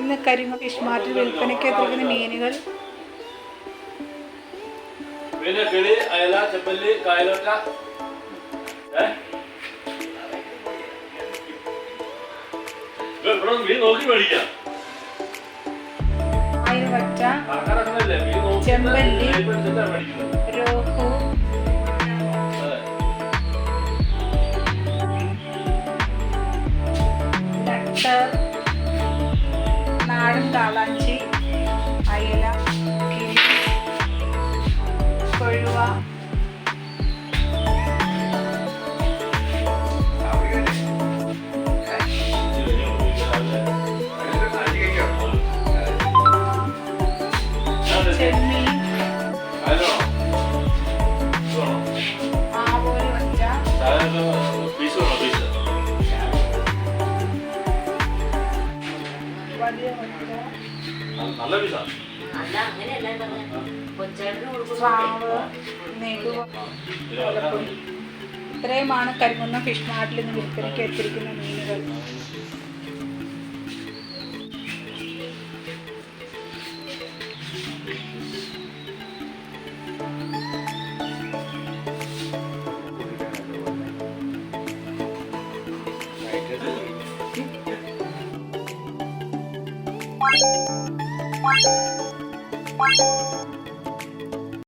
ഇന്ന് കരിമ ഫിഷ് മാർട്ടിൽ വിൽപ്പനയ്ക്ക് എത്തിക്കുന്ന മീനുകൾ. പിന്നെ കിളി അയല കായലോട്ട. മീൻ മേടിക്കാം. നോക്കി ചെമ്പല്ലി. നട്ടർ നാടൻ കാളാഞ്ചി അയല കിളി കൊഴുവ ചെമ്മീൻ അതിനോ? ഇതാണോ? ആവോലി വറ്റ നല്ല ഇത്രയുമാണ് കരിമുന്ന ഫിഷ് മാർട്ടിൽ നിന്ന് വിൽപ്പനയ്ക്ക് എത്തിയിരിക്കുന്ന മീനുകൾ. Thank you.